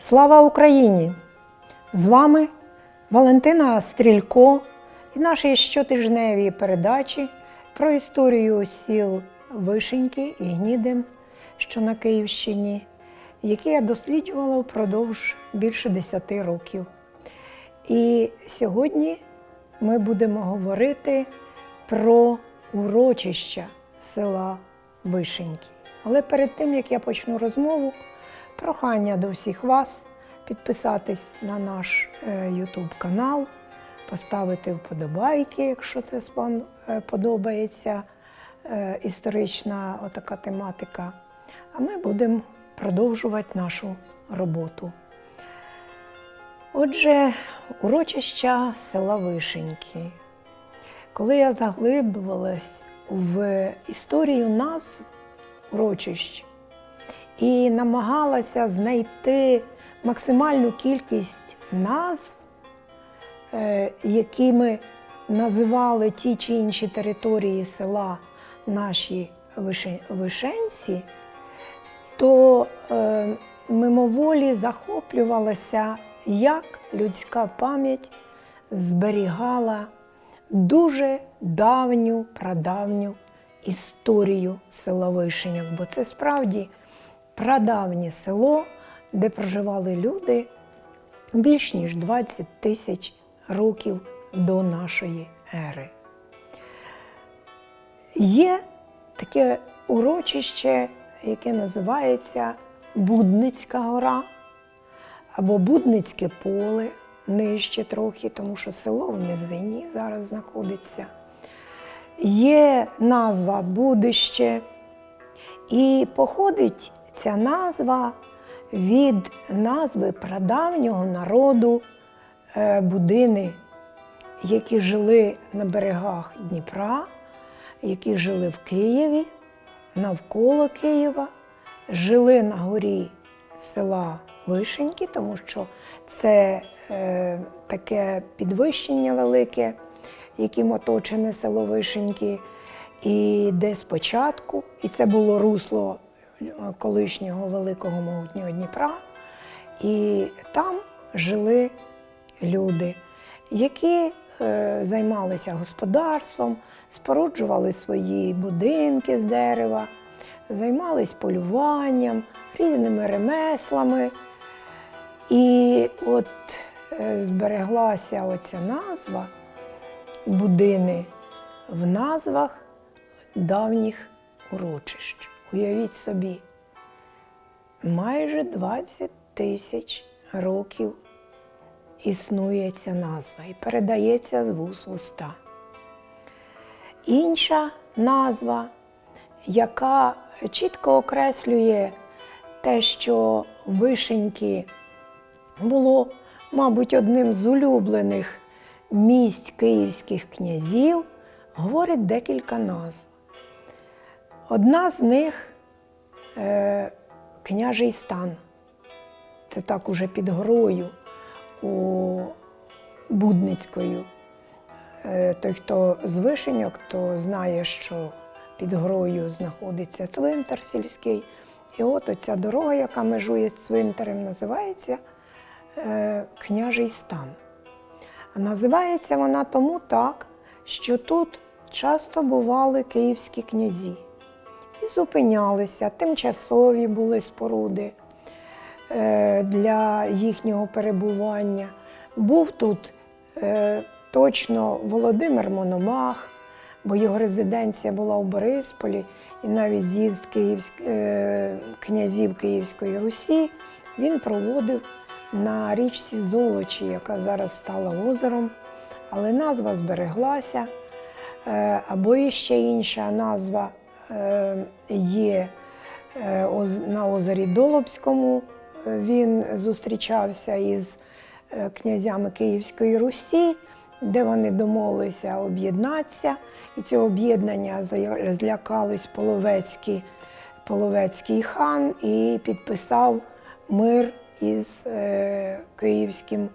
Слава Україні! З вами Валентина Стрілько і наші щотижневі передачі про історію сіл Вишеньки і Гнідин, що на Київщині, які я досліджувала впродовж більше 10 років. І сьогодні ми будемо говорити про урочища села Вишеньки. Але перед тим, як я почну розмову, прохання до всіх вас підписатись на наш е, YouTube канал, поставити вподобайки, якщо це вам е, подобається е, історична отака тематика. А ми будемо продовжувати нашу роботу. Отже, урочища села Вишеньки. Коли я заглиблювалась в історію назв урочищ і намагалася знайти максимальну кількість назв, е, якими називали ті чи інші території села наші вишенці, то е, мимоволі захоплювалася, як людська пам'ять зберігала дуже давню, прадавню історію села Вишеньок, бо це справді прадавнє село, де проживали люди більш ніж 20 тисяч років до нашої ери. Є таке урочище, яке називається Будницька гора або Будницьке поле, нижче трохи, тому що село в низині зараз знаходиться. Є назва Будище, і походить ця назва від назви прадавнього народу е, будини, які жили на берегах Дніпра, які жили в Києві, навколо Києва, жили на горі села Вишеньки, тому що це е, таке підвищення велике, яким оточене село Вишеньки. І де спочатку, і це було русло колишнього великого могутнього Дніпра, і там жили люди, які е, займалися господарством, споруджували свої будинки з дерева, займались полюванням, різними ремеслами. І от е, збереглася оця назва будини в назвах давніх урочищ. Уявіть собі, майже 20 тисяч років існує ця назва і передається з вуст в уста. Інша назва, яка чітко окреслює те, що вишеньки було, мабуть, одним з улюблених місць київських князів, говорить декілька назв. Одна з них е, княжий стан. Це так уже під горою у Будницькою. Е, той, хто з вишеньок, то знає, що під горою знаходиться цвинтар сільський. І от оця дорога, яка межує з цвинтарем, називається е, Княжий стан. Називається вона тому так, що тут часто бували київські князі зупинялися, тимчасові були споруди е, для їхнього перебування. Був тут е, точно Володимир Мономах, бо його резиденція була у Борисполі, і навіть з'їзд е, князів Київської Русі він проводив на річці Золочі, яка зараз стала озером, але назва збереглася. Або іще інша назва є е, на озері Долобському. Е, Він зустрічався із е, князями Київської Русі, де вони домовилися об'єднатися. І цього об'єднання злякались половецькі, половецький хан і підписав мир із е, київським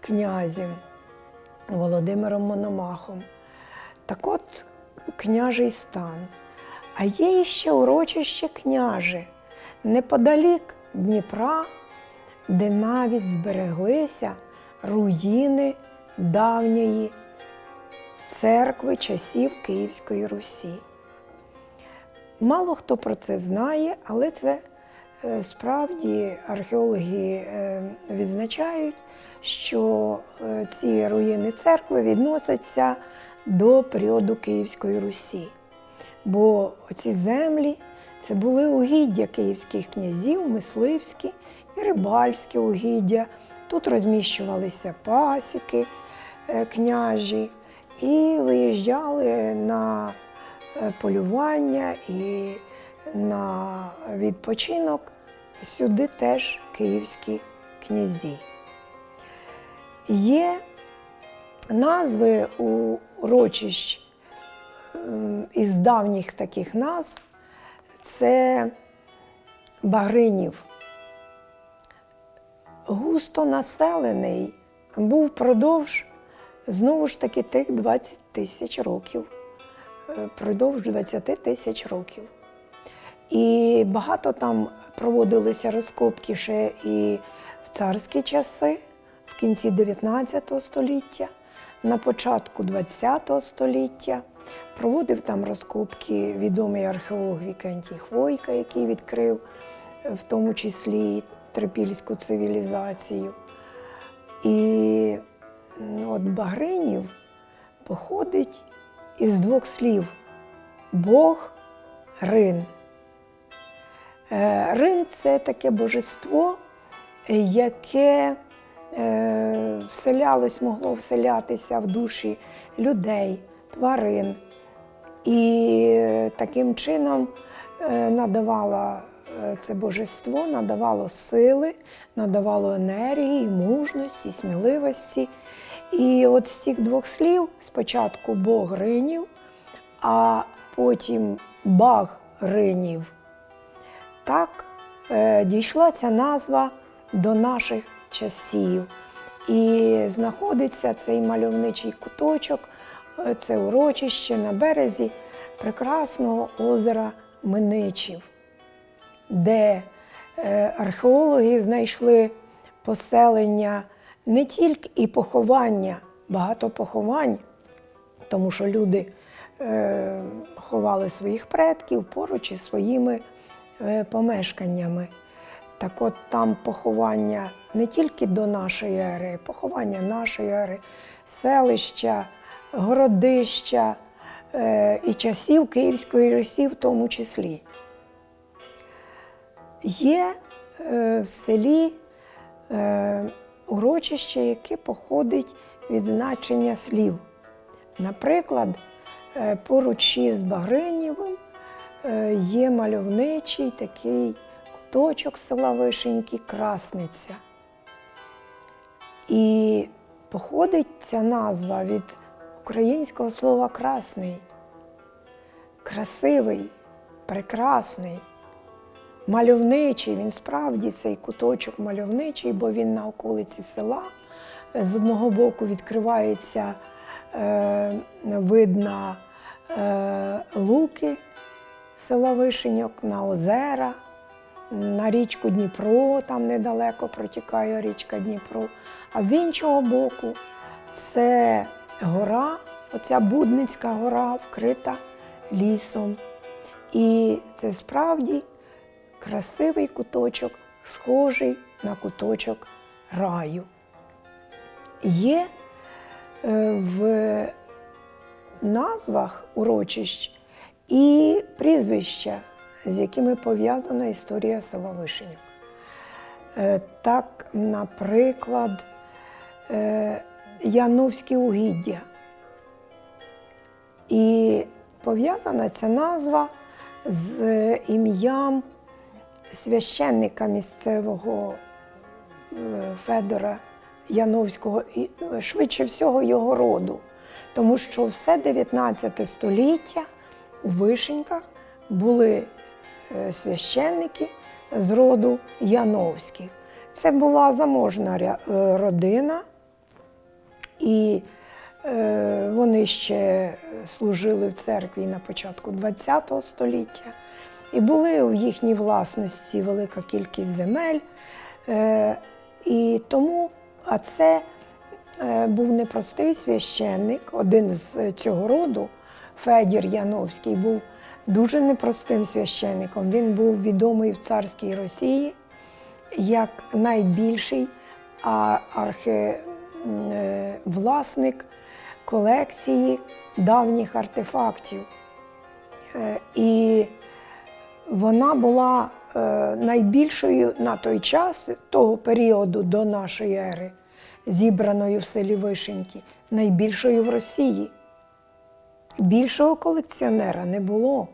князем Володимиром Мономахом. Так от княжий стан. А є ще урочище княже неподалік Дніпра, де навіть збереглися руїни давньої церкви часів Київської Русі. Мало хто про це знає, але це е, справді археологи е, відзначають, що е, ці руїни церкви відносяться до періоду Київської Русі. Бо ці землі це були угіддя київських князів, мисливські і рибальські угіддя. Тут розміщувалися пасіки е, княжі і виїжджали на е, полювання і на відпочинок сюди теж київські князі. Є назви урочищ із давніх таких назв це Багринів. Густо населений був впродовж знову ж таки тих 20 тисяч років. Е, Продовж 20 тисяч років. І багато там проводилися розкопки ще і в царські часи, в кінці 19 століття, на початку 20 століття. Проводив там розкопки відомий археолог Вікентій Хвойка, який відкрив е, в тому числі трипільську цивілізацію. І от Багринів походить із двох слів Бог Рин. Е, Рин це таке божество, яке е, вселялось, могло вселятися в душі людей, тварин. І таким чином е, надавало е, це божество, надавало сили, надавало енергії, мужності, сміливості. І от з цих двох слів спочатку Бог ринів, а потім баг ринів. Так е, дійшла ця назва до наших часів. І знаходиться цей мальовничий куточок, це урочище на березі прекрасного озера Миничів, де е, археологи знайшли поселення не тільки і поховання, багато поховань, тому що люди е, ховали своїх предків поруч із своїми е, помешканнями. Так от там поховання не тільки до нашої ери, поховання нашої ери, селища, городища е, і часів Київської Русі в тому числі. Є е, в селі е, урочище, яке походить від значення слів. Наприклад, поруч із Багринєвим є мальовничий такий куточок села Вишеньки Красниця. І походить ця назва від українського слова красний, красивий, прекрасний, мальовничий. Він справді цей куточок мальовничий, бо він на околиці села. З одного боку відкривається е, видна е, луки села Вишеньок, на озера, на річку Дніпро, там недалеко протікає річка Дніпро. А з іншого боку, це гора, оця Будницька гора, вкрита лісом. І це справді красивий куточок, схожий на куточок раю. Є е, в назвах урочищ і прізвища, з якими пов'язана історія села Вишеньок. Е, Так, наприклад, е, Яновські угіддя. І пов'язана ця назва з ім'ям священника місцевого е, Федора Яновського, і е, швидше всього його роду. Тому що все 19 століття у Вишеньках були е, священники з роду Яновських. Це була заможна е, родина, і е, вони ще служили в церкві на початку ХХ століття. І були в їхній власності велика кількість земель. Е, І тому, а це е, був непростий священник, один з цього роду, Федір Яновський, був дуже непростим священником. Він був відомий в царській Росії як найбільший архе, власник колекції давніх артефактів. Е, І вона була е, найбільшою на той час, того періоду до нашої ери, зібраною в селі Вишеньки, найбільшою в Росії. Більшого колекціонера не було.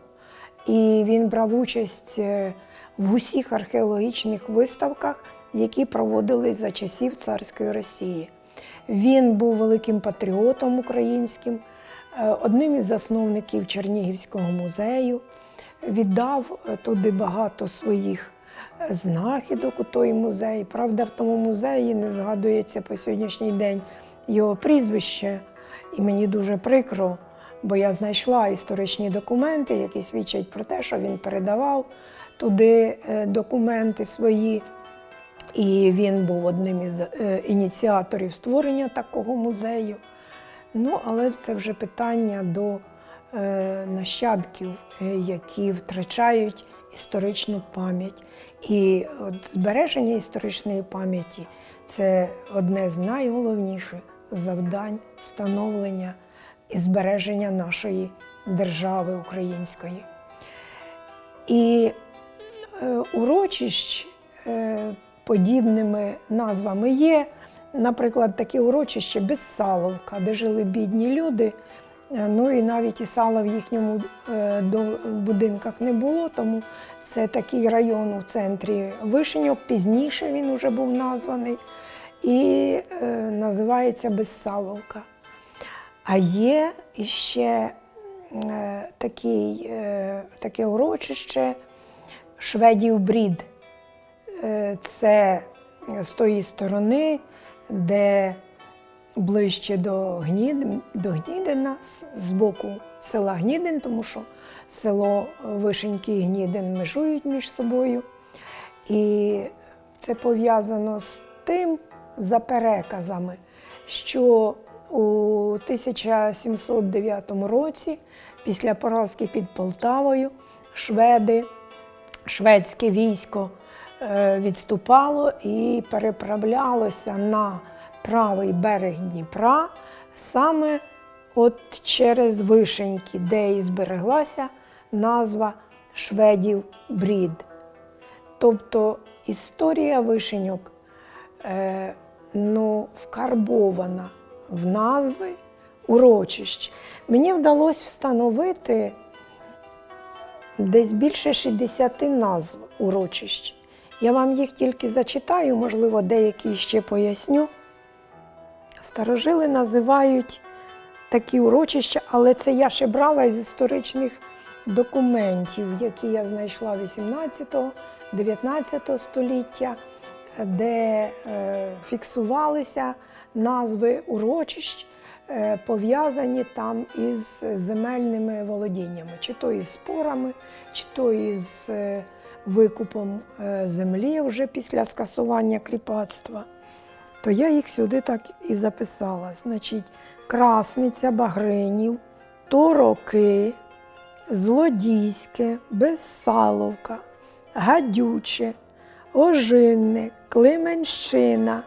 І він брав участь е, в усіх археологічних виставках, які проводились за часів царської Росії. Він був великим патріотом українським, е, одним із засновників Чернігівського музею, віддав е, туди багато своїх е, знахідок у той музей. Правда, в тому музеї не згадується по сьогоднішній день його прізвище, і мені дуже прикро, бо я знайшла історичні документи, які свідчать про те, що він передавав туди документи свої. І він був одним із е, ініціаторів створення такого музею. Ну, але це вже питання до е, нащадків, е, які втрачають історичну пам'ять. І от збереження історичної пам'яті це одне з найголовніших завдань становлення і збереження нашої держави української. І урочищ подібними назвами є. Наприклад, таке урочище Безсаловка, де жили бідні люди. Е, Ну і навіть і сала в їхньому е, будинках не було, тому це такий район у центрі Вишеньок. Пізніше він вже був названий і е, називається Безсаловка. А є іще е, такий, таке урочище Шведів Брід. Е, Це з тої сторони, де ближче до, Гнід, до Гнідина, з- боку села Гнідин, тому що село Вишеньки і Гнідин межують між собою. І це пов'язано з тим, за переказами, що у 1709 році, після поразки під Полтавою, шведи, шведське військо відступало і переправлялося на правий берег Дніпра саме от через Вишеньки, де і збереглася назва шведів Брід. Тобто історія вишеньок е, ну, вкарбована в назви урочищ. Мені вдалося встановити десь більше 60 назв урочищ. Я вам їх тільки зачитаю, можливо, деякі ще поясню. Старожили називають такі урочища, але це я ще брала із історичних документів, які я знайшла 18-19 століття, де е, фіксувалися назви урочищ, е, пов'язані там із земельними володіннями, чи то із спорами, чи то із е, викупом е, землі вже після скасування кріпацтва то я їх сюди так і записала. Значить, Красниця, Багринів, Тороки, Злодійське, Безсаловка, Гадюче, Ожинне, Клименщина,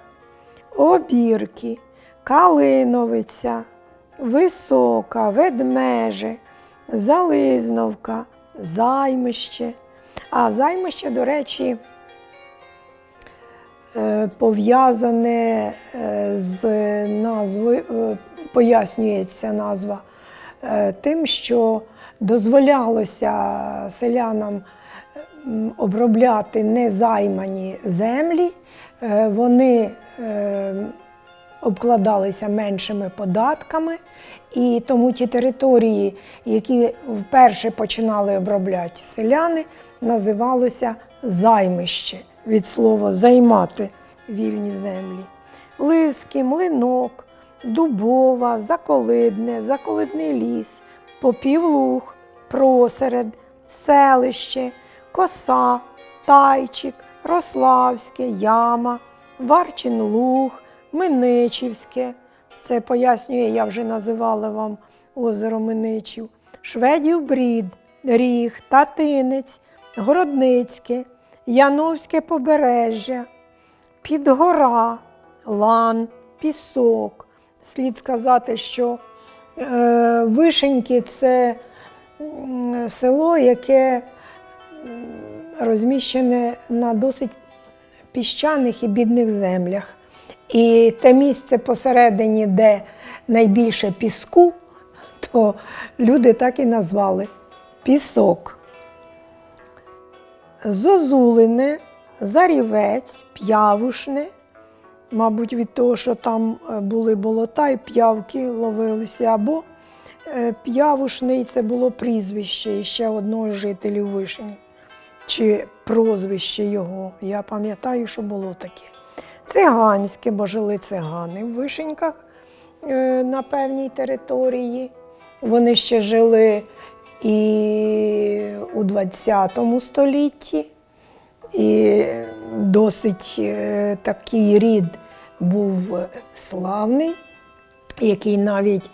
Обірки, Калиновиця, Висока, Ведмеже, Зализновка, Займище. А займище, до речі, е, пов'язане е, з назвою, е, пояснюється назва тим, що дозволялося селянам обробляти незаймані землі, вони обкладалися меншими податками, і тому ті території, які вперше починали обробляти селяни, називалося займище від слова займати вільні землі. Лиски, млинок, дубова, заколидне, заколидний ліс, попівлуг, просеред, селище, коса, тайчик, Рославське, яма, Варчин Луг, Миничівське. Це пояснює, я вже називала вам озеро Миничів. Шведів Брід, Ріг, Татинець, Городницьке, Яновське побережжя, Підгора, Лан, Пісок. Слід сказати, що е, Вишеньки це село, яке розміщене на досить піщаних і бідних землях. І те місце посередині, де найбільше піску, то люди так і назвали пісок. Зозулине, Зарівець, П'явушне. Мабуть, від того, що там е, були болота і п'явки ловилися, або е, П'явушний це було прізвище ще одного з жителів Вишень, чи прозвище його. Я пам'ятаю, що було таке. Циганське, бо жили цигани в Вишеньках е, на певній території. Вони ще жили і у ХХ столітті. І досить е, такий рід був славний, який навіть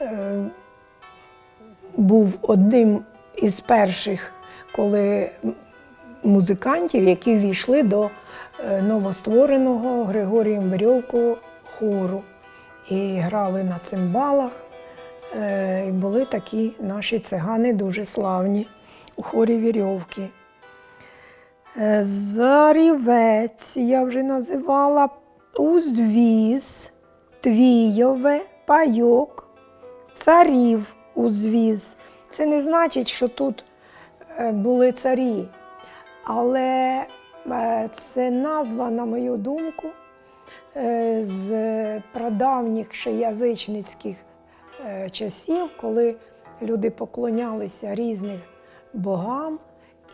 е, був одним із перших, коли музикантів, які війшли до е, новоствореного Григорієм Верьовкого хору і грали на цимбалах. Е, були такі наші цигани дуже славні у хорі Вірьовки. Е, Зарівець, я вже називала, узвіз, твійове, пайок, царів узвіз. Це не значить, що тут е, були царі, але це назва, на мою думку, з прадавніх ще язичницьких часів, коли люди поклонялися різних богам,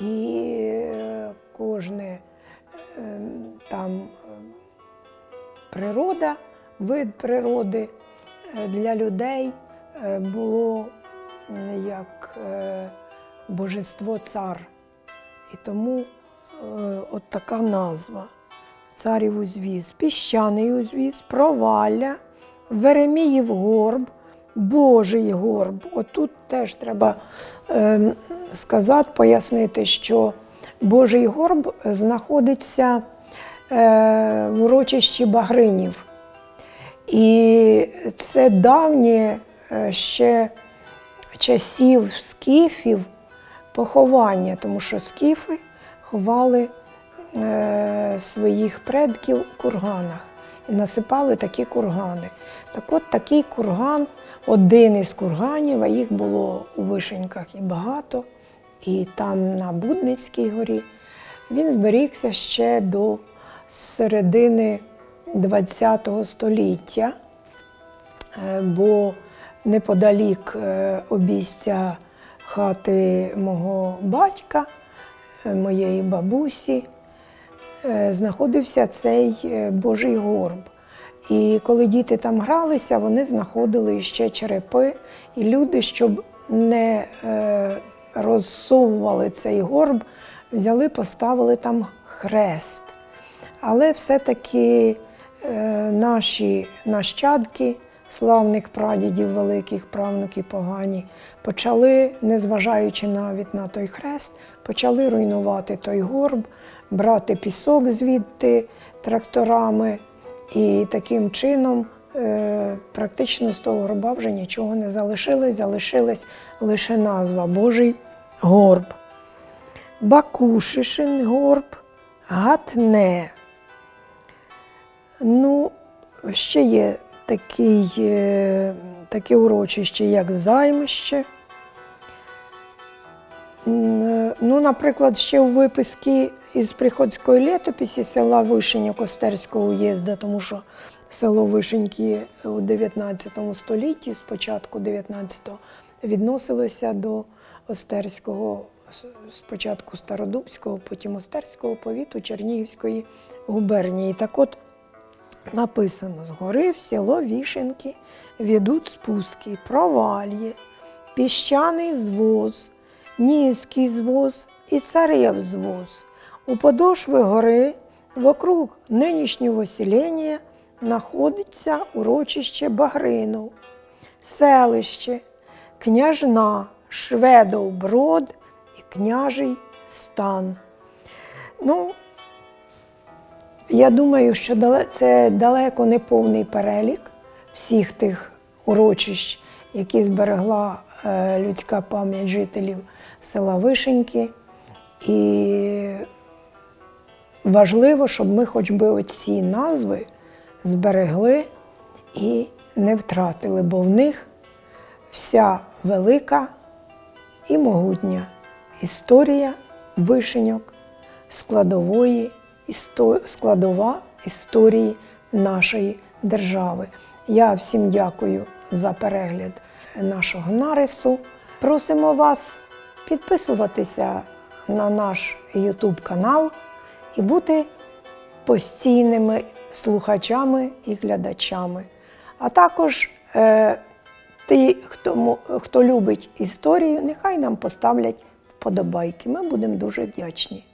і е, кожне е, там е, природа, вид природи е, для людей е, було як е, божество цар. І тому е, от така назва. Царів узвіз, піщаний узвіз, провалля, Вереміїв горб, Божий горб. Отут теж треба е, сказати, пояснити, що Божий горб знаходиться е, в урочищі Багринів. І це давнє е, ще часів скіфів поховання, тому що скіфи ховали е, своїх предків у курганах і насипали такі кургани. Так от такий курган, один із курганів, а їх було у Вишеньках і багато, і там на Будницькій горі, він зберігся ще до середини ХХ століття, Е, бо неподалік е, обійстя хати мого батька, е, моєї бабусі, знаходився цей Божий горб. І коли діти там гралися, вони знаходили ще черепи, і люди, щоб не е, розсовували цей горб, взяли, поставили там хрест. Але все-таки е, наші нащадки, славних прадідів, великих правнуки погані, почали, незважаючи навіть на той хрест, почали руйнувати той горб, брати пісок звідти тракторами. І таким чином е, практично з того горба вже нічого не залишилось, залишилась лише назва Божий горб. Бакушишин горб, Гатне. Ну, ще є такий, е, таке урочище, як займище. Е, Ну, наприклад, ще у виписки із приходської літописі села Вишеня Костерського уїзду, тому що село Вишеньки у 19 столітті, з початку 19-го, відносилося до Остерського, спочатку Стародубського, потім Остерського повіту Чернігівської губернії. Так от написано: згори в село Вішенки ведуть спуски, провальє, піщаний звоз, низький звоз і царев звоз. У подошви гори Вокруг нинішнього селення знаходиться урочище Багринов, селище, княжна, Шведов Брод і княжий стан. Ну, я думаю, що це далеко не повний перелік всіх тих урочищ, які зберегла е, людська пам'ять жителів села Вишеньки. І важливо, щоб ми хоч би оці назви зберегли і не втратили, бо в них вся велика і могутня історія вишеньок складової складова історії нашої держави. Я всім дякую за перегляд нашого нарису. Просимо вас підписуватися на наш YouTube канал і бути постійними слухачами і глядачами. А також е, ті, хто, хто любить історію, нехай нам поставлять вподобайки. Ми будемо дуже вдячні.